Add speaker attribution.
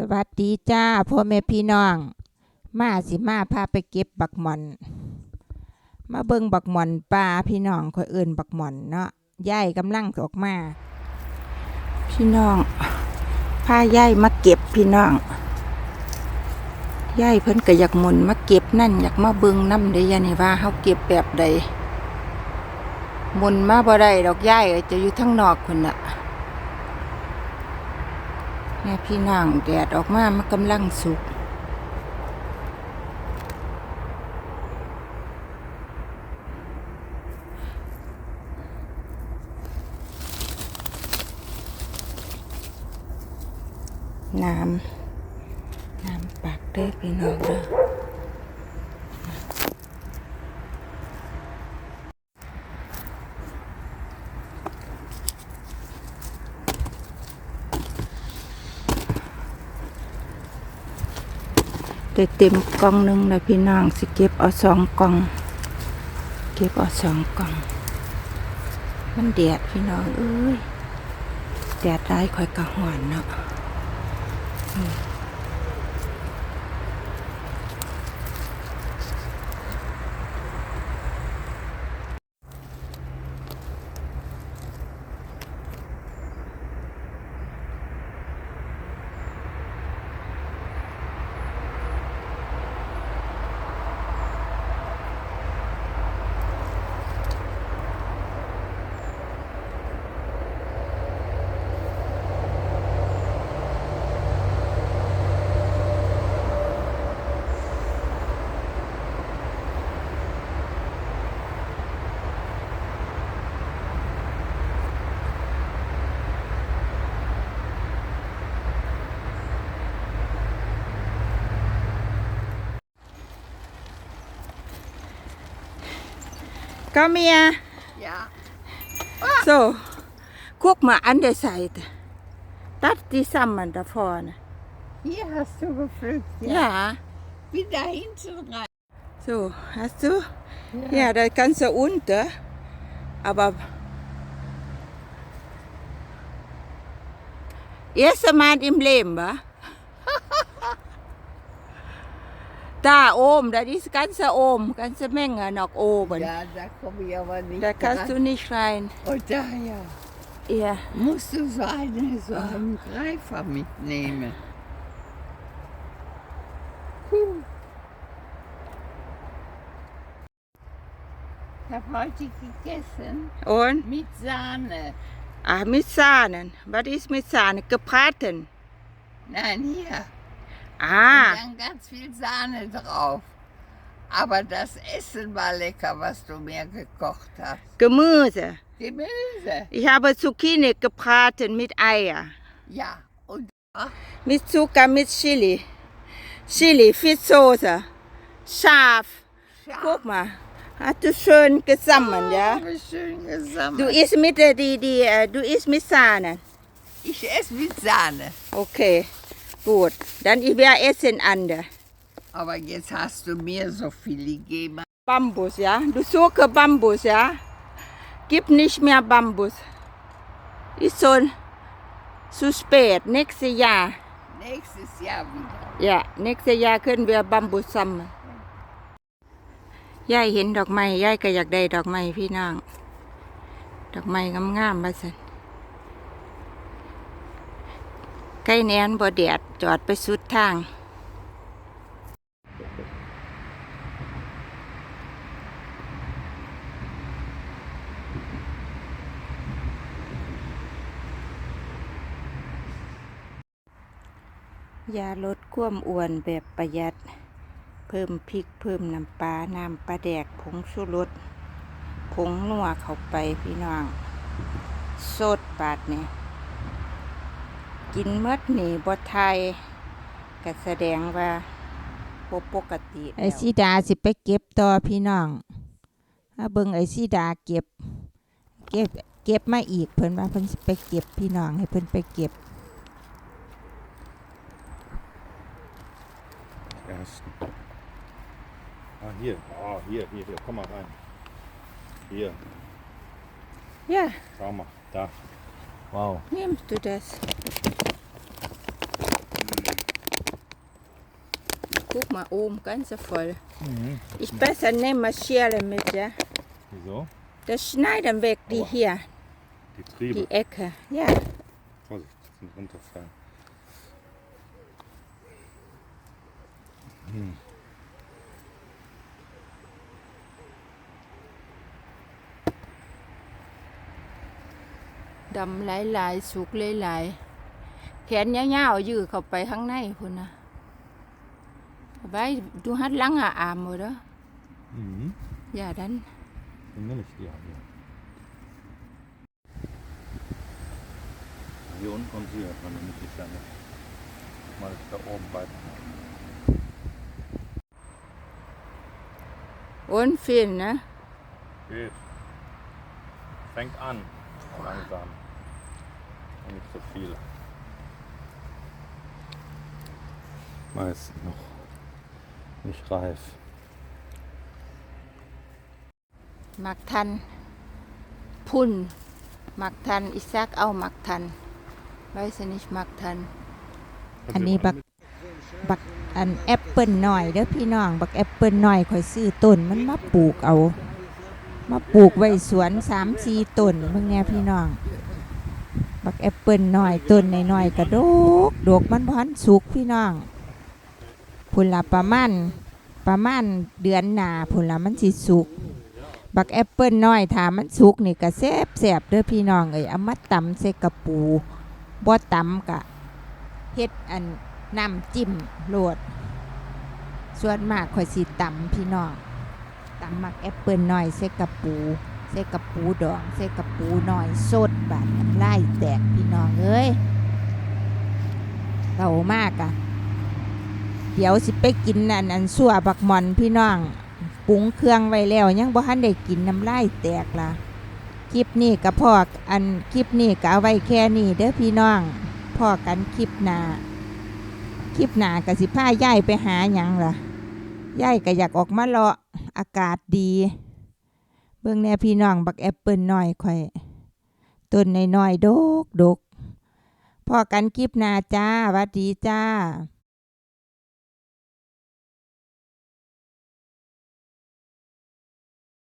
Speaker 1: สวัสดีจ้าพ่อแม่พี่น้อง มาสิมาพาไปเก็บบักหม่อน มาเบิ่งบักหม่อนปลาพี่น้องคอยเอื่นบักหม่อนเนาะยายกำลังออกมา พี่น้องพายายมาเก็บพี่น้องยายเพิ่นก็อยากหมุนมาเก็บนั่นอยากมาเบิ่งน้ำได้ยานี่ว่าเฮาเก็บแบบใดหมุนมาบ่ได้ดอกยายเอ้ยจะอยู่ทั้งนอกคนน่ะ นี่พี่น้องแดดออกมามันกำลังสุกน้ำ น้ำปากเด้อพี่น้องเด้อ ได้เต็มกล่องหนึงแล้วพี่น้องสิเก็บเอาสองกล่อง เก็บเอาสองกล่อง มันแดดพี่น้องเอ้ยแดดร้ายคอยกระหอนเนาะ Kom hier.
Speaker 2: Ja.
Speaker 1: Zo. Guck mal an der Seite. Das die Samen da vorne.
Speaker 2: Hier hast du gepflückt.
Speaker 1: Ja.
Speaker 2: Wie da hinten rein.
Speaker 1: So, hast du? Ja, das Ganze unter. Aber erste Mal im Leben, wa? Da oben, das ist ganze oben, ganze Menge noch oben.
Speaker 2: Ja, da komme ich aber nicht
Speaker 1: Da kannst du
Speaker 2: dran.
Speaker 1: nicht rein.
Speaker 2: Und da ja.
Speaker 1: Ja.
Speaker 2: Musst du so, eine, so einen Greifer mitnehmen. Puh. Ich habe heute gegessen
Speaker 1: Und?
Speaker 2: mit Sahne.
Speaker 1: Ah, mit Sahnen. Was ist mit Sahne? Gebraten.
Speaker 2: Nein, hier.
Speaker 1: Ah,
Speaker 2: Und dann ganz viel Sahne drauf. Aber das Essen war lecker, was du mir gekocht hast.
Speaker 1: Gemüse.
Speaker 2: Gemüse.
Speaker 1: Ich habe Zucchini gebraten mit Eier.
Speaker 2: Ja. Und
Speaker 1: Mit Zucker, mit Chili. Chili, Fischsoße. Scharf. Guck mal. Hast du schön gesammelt, ja?
Speaker 2: Habe schön gesammelt.
Speaker 1: Du isst mit, äh, die, die, äh, du isst mit Sahne.
Speaker 2: ich esse mit Sahne.
Speaker 1: Okay, gut. Dann ich werde essen andere.
Speaker 2: Aber jetzt hast du mir so viel gegeben.
Speaker 1: Bambus, ja? Du suche Bambus, ja? Gib nicht mehr Bambus. Ist so zu spät. Nächstes Jahr.
Speaker 2: Nächstes Jahr wieder.
Speaker 1: Ja, nächstes Jahr können wir Bambus sammeln. ยายเห็นดอกไม้ยายก็อยากได้ดอกไม้พี่น้อง ดอกไม้งามๆมาสั นใกล้แนนบ่แดดจอดไปสุดทาง ยาลดควมอ้วนแบบประหยัด เพิ่มพริกเพิ่มน้ำปลา น้ำปลาแดกผงชูรสผงนัวเข้าไปพี่น้องสดบาดเนี่ย กินเมื่อนี่บ่ไทยก็แสดงว่าบ่ปกติไอซีดาสิไปเก็บต่อพี่น้องถ้าเบิ่งไอซีดาเก็บ เก็บเก็บมาอีกเพิ่นว่าเพิ่นสิไปเก็บพี่น้องให้เพิ่นไปเก็บ
Speaker 3: Ersten. Ah, hier. Ah, hier, hier, hier. Komm mal rein. Hier,
Speaker 1: Ja,
Speaker 3: schau mal. Da. Wow.
Speaker 1: nimmst du das?
Speaker 4: Guck mal oben, ganz voll.
Speaker 3: Mhm.
Speaker 4: Ich besser nehme mal Schere mit, ja.
Speaker 3: Wieso?
Speaker 4: Das schneiden weg, die
Speaker 3: Aua.
Speaker 4: hier,
Speaker 3: Die Triebe.
Speaker 4: die Ecke. Ja.
Speaker 3: Vorsicht, das sind runterfallen.
Speaker 4: ดำหลายๆสุกหลายๆแขนยาวๆยืดเข้าไปข้างในพุ่นนะ Wobei, du hast lange Arme, oder?
Speaker 3: Mhm.
Speaker 4: Ja, dann.
Speaker 3: Dann nehme ich die Arme. Hier unten kommt sie ja dran, damit ich ja nicht mal da oben weiter.
Speaker 4: Und viel, ne?
Speaker 3: Geht. Fängt an. Langsam. Und nicht so viel. Meist noch. Nicht reif.
Speaker 4: หมักทัน พุ่น หมักทัน อิซักเอาหมักทันไว้สนิชหมักทัน อันนี้บักบักอันแอปเปิลหน่อยเด้อพี่น้อง บักแอปเปิลหน่อยข่อยซื้อต้นมันมาปลูกเอา มาปลูกไว้สวนสามสี่ต้นเมื่อไงพี่น้อง บักแอปเปิลหน่อยต้นหน่อยๆกระโดกโดกมันพันสุกพี่น้อง พุ่นละประมาณประมาณเดือนหนาพุ่นละมันสิสุก บักแอปเปิลน้อยถามมันสุกนี่ก็แซ่บแซ่บเด้อพี่น้องเอ้ยเอามาตำใส่กระปูบ่ตำกะเฮ็ดอันน้ำจิ้มโลด ส่วนมากข่อยสิตำพี่น้องตำมักแอปเปิลน้อยใส่กระปูใส่กระปูดองใส่กระปูน้อยสดบาดน้ำลายแตกพี่น้องเอ้ยเก่ามากอะ เดี๋ยวสิไปกินอันอันสั่วบักมอนพี่น้องปรุงเครื่องไว้แล้วยังบ่ทันได้กินน้ำลายแตกล่ะคลิปนี้ก็พออันคลิปนี้ก็เอาไว้แค่นี้เด้อพี่น้องพ่อกันคลิปหน้าคลิปหน้าก็สิพาย่ายไปหาหยังล่ะย่ายก็อยากออกมาเลาะอากาศดี เบิ่งแน่พี่น้องบักแอปเปิลหน้อยข่อยต้นน้อยๆดกดกพอกันคลิปหน้าจ้าวัดดีจ้า